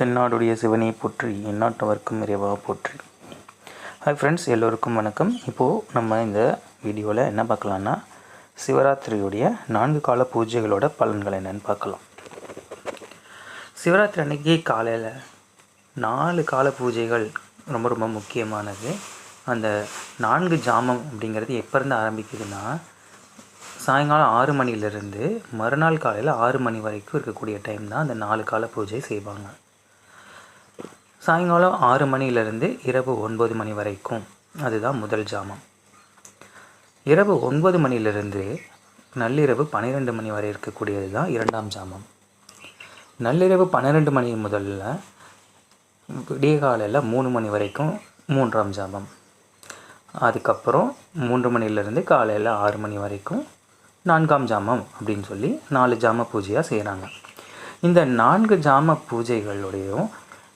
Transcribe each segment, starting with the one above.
தென்னாடுடைய சிவனை போற்றி எந்நாட்டவர்க்கும் இறைவா போற்றி. ஹாய் ஃப்ரெண்ட்ஸ் எல்லோருக்கும் வணக்கம். இப்போது நம்ம இந்த வீடியோவில் என்ன பார்க்கலான்னா சிவராத்திரியுடைய நான்கு கால பூஜைகளோட பலன்கள் என்னென்னு பார்க்கலாம். சிவராத்திரி அன்னைக்கு காலையில் நாலு கால பூஜைகள் ரொம்ப ரொம்ப முக்கியமானது. அந்த நான்கு ஜாமம் அப்படிங்கிறது எப்போருந்து ஆரம்பிக்குதுன்னா சாயங்காலம் ஆறு மணிலேருந்து மறுநாள் காலையில் ஆறு மணி வரைக்கும் இருக்கக்கூடிய டைம் தான் அந்த நாலு கால பூஜை செய்வாங்க. சாயங்காலம் ஆறு மணியிலிருந்து இரவு ஒன்பது மணி வரைக்கும். அதுதான் முதல் ஜாமம் இரவு ஒன்பது மணியிலிருந்து நள்ளிரவு பன்னிரெண்டு மணி வரை இருக்கக்கூடியது தான் இரண்டாம் ஜாமம் நள்ளிரவு பன்னிரெண்டு மணி முதல்ல விடிய காலையில் மூணு மணி வரைக்கும் மூன்றாம் ஜாமம் அதுக்கப்புறம் மூன்று மணிலேருந்து காலையில் ஆறு மணி வரைக்கும் நான்காம் ஜாமம் அப்படின்னு சொல்லி நாலு ஜாம பூஜையாக செய்கிறாங்க இந்த நான்கு ஜாம பூஜைகளுடையும்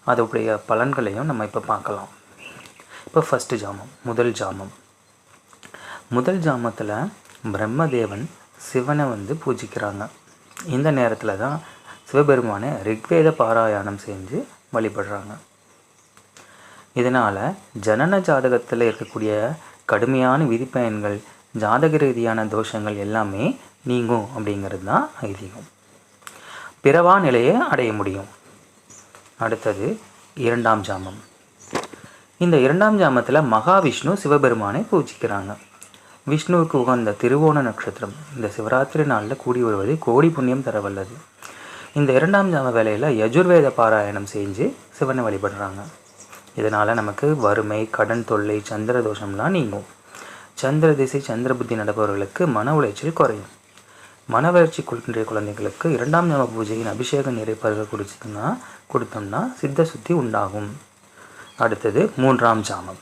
அதோடைய பலன்களையும் நம்ம இப்போ பார்க்கலாம். இப்போ ஃபஸ்ட்டு ஜாமம் முதல் ஜாமம். முதல் ஜாமத்தில் பிரம்மதேவன் சிவனை வந்து பூஜிக்கிறாங்க. இந்த நேரத்தில் தான் சிவபெருமானை ரிக்வேத பாராயணம் செஞ்சு வழிபடுறாங்க. இதனால் ஜனன ஜாதகத்தில் இருக்கக்கூடிய கடுமையான விதிப்பயன்கள் ஜாதக ரீதியான தோஷங்கள் எல்லாமே நீங்கும் அப்படிங்கிறது தான் ஐதீகம். பிறவா நிலையை அடைய முடியும். அடுத்தது இரண்டாம் ஜாமம். இந்த இரண்டாம் ஜாமத்தில் மகாவிஷ்ணு சிவபெருமானை பூஜிக்கிறாங்க. விஷ்ணுவுக்கு உகந்த திருவோண நட்சத்திரம். இந்த சிவராத்திரி நாளில் கூடி வருவது கோடி புண்ணியம் தரவல்லது. இந்த இரண்டாம் ஜாம வேலையில் யஜுர்வேத பாராயணம் செஞ்சு சிவனை வழிபடுறாங்க. இதனால் நமக்கு வறுமை கடன் தொல்லை சந்திர தோஷம்லாம் நீங்கும். சந்திர திசை சந்திர புத்தி நடப்பவர்களுக்கு மன உளைச்சல் குறையும். மன வளர்ச்சி கொள்கின்ற குழந்தைகளுக்கு இரண்டாம் நாம பூஜையின் அபிஷேக நீரை பருக குடிச்சதுன்னா கொடுத்தோம்னா சித்த சுத்தி உண்டாகும். அடுத்தது மூன்றாம் ஜாமம்.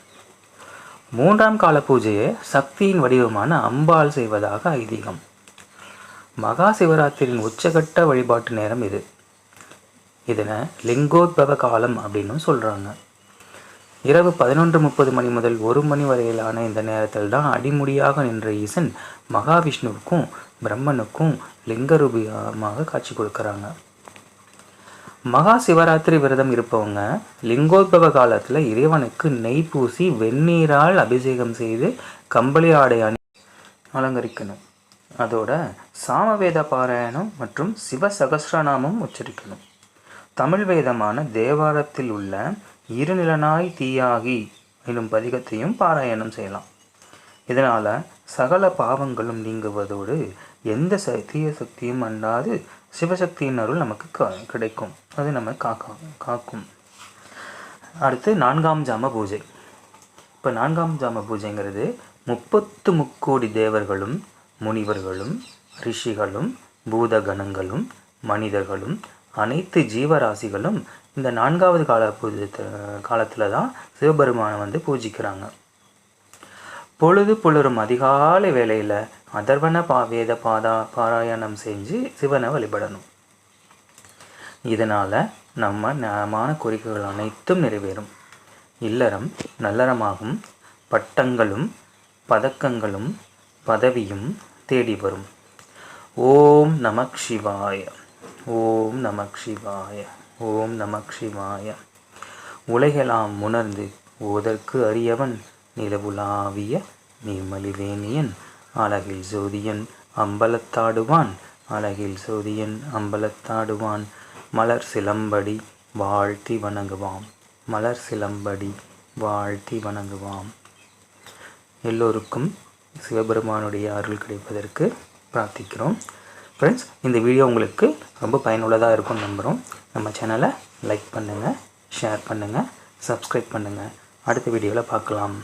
மூன்றாம் கால பூஜையை சக்தியின் வடிவமான அம்பாள் செய்வதாக ஐதீகம். மகா சிவராத்திரியின் உச்சகட்ட வழிபாட்டு நேரம் இது. இதனை லிங்கோத்பவ காலம் அப்படின்னு சொல்கிறாங்க இரவு பதினொன்று முப்பது மணி முதல் ஒரு மணி வரையிலான இந்த நேரத்தில் தான் அடிமுடியாக நின்ற ஈசன் மகாவிஷ்ணுவுக்கும் பிரம்மனுக்கும் லிங்கரூபியமாக காட்சி கொடுக்குறாங்க. மகா சிவராத்திரி விரதம் இருப்பவங்க லிங்கோத்பவ காலத்தில் இறைவனுக்கு நெய் பூசி வெந்நீரால் அபிஷேகம் செய்து கம்பளி ஆடை அணி அலங்கரிக்கணும். அதோட சாமவேத பாராயணம் மற்றும் சிவ சகசிரநாமம் உச்சரிக்கணும். தமிழ் வேதமான தேவாரத்தில் உள்ள இருநிலனாய் தீயாகி எனும் பதிகத்தையும் பாராயணம் செய்யலாம். இதனால் சகல பாவங்களும் நீங்குவதோடு எந்த ச தீய சக்தியும் அண்டாது சிவசக்தியின் அருள் நமக்கு கிடைக்கும். அது நம்ம காக்கா காக்கும். அடுத்து நான்காம் ஜாம பூஜை. இப்போ நான்காம் ஜாம பூஜைங்கிறது முப்பத்து முக்கோடி தேவர்களும் முனிவர்களும் ரிஷிகளும் பூதகணங்களும் மனிதர்களும் அனைத்து ஜீவராசிகளும் இந்த நான்காவது கால பூஜை காலத்தில் தான் சிவபெருமானை வந்து பூஜிக்கிறாங்க. பொழுது புலரும் அதிகாலை வேலையில் அதர்வன பா வேத பாதா பாராயணம் செஞ்சு சிவனை வழிபடணும். இதனால் நம்ம நியாயமான கோரிக்கைகள் அனைத்தும் நிறைவேறும். இல்லறம் நல்லறமாகும் பட்டங்களும் பதக்கங்களும் பதவியும் தேடி வரும். ஓம் நமக் சிவாய ஓம் நமக் சிவாய ஓம் நமக் சிவாய. உலகெல்லாம் உணர்ந்து ஓதற்கு அறியவன் நிலவுலாவிய நிர்மலிவேணியன் அழகில் சோதியன் அம்பலத்தாடுவான் அழகில் சோதியன் அம்பலத்தாடுவான். மலர் சிலம்படி வாழ்த்தி வணங்குவாம் மலர் சிலம்படி வாழ்த்தி வணங்குவாம். எல்லோருக்கும் சிவபெருமானுடைய அருள் கிடைப்பதற்கு பிரார்த்திக்கிறோம். ஃப்ரெண்ட்ஸ் இந்த வீடியோ உங்களுக்கு ரொம்ப பயனுள்ளதாக இருக்கும்னு நம்புகிறோம் நம்ம சேனலை லைக் பண்ணுங்கள் ஷேர் பண்ணுங்கள் சப்ஸ்கிரைப் பண்ணுங்கள் அடுத்த வீடியோவில் பார்க்கலாம்.